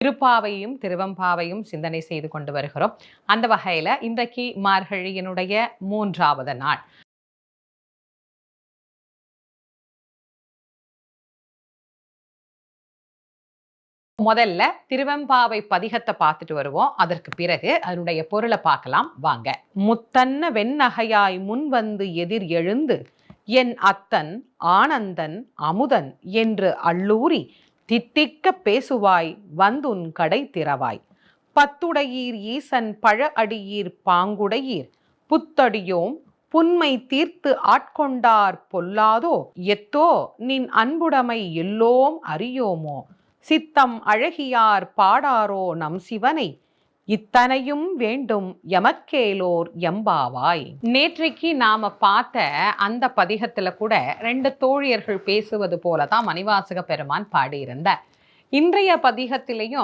திருப்பாவையும் திருவம்பாவையும் சிந்தனை செய்து கொண்டு வருகிறோம். அந்த வகையில இன்றைக்கு மார்கழியினுடைய மூன்றாவது நாள். முதல்ல திருவெம்பாவை பதிகத்தை பார்த்துட்டு வருவோம். அதற்கு பிறகு அதனுடைய பொருளை பார்க்கலாம். வாங்க. முத்தன்ன வெண்ணகையாய் முன் வந்து எதிர் எழுந்து என் அத்தன் ஆனந்தன் அமுதன் என்று அள்ளூரி தித்திக்க பேசுவாய் வந்துன் கடை திறவாய். பத்துடையீர் ஈசன் பழ அடியீர் பாங்குடையீர். புத்தடியோம் புன்மை தீர்த்து ஆட்கொண்டார் பொல்லாதோ எத்தோ நின் அன்புடைமை எல்லோம் அறியோமோ. சித்தம் அழகியார் பாடாரோ நம் சிவனை இத்தனையும் வேண்டும் எமக்கேலோர் எம்பாவாய். நேற்றைக்கு நாம பார்த்த அந்த பதிகத்துல கூட ரெண்டு தோழியர்கள் பேசுவது போலதான் மணிவாசக பெருமான் பாடியிருந்தார். இன்றைய பதிகத்திலையும்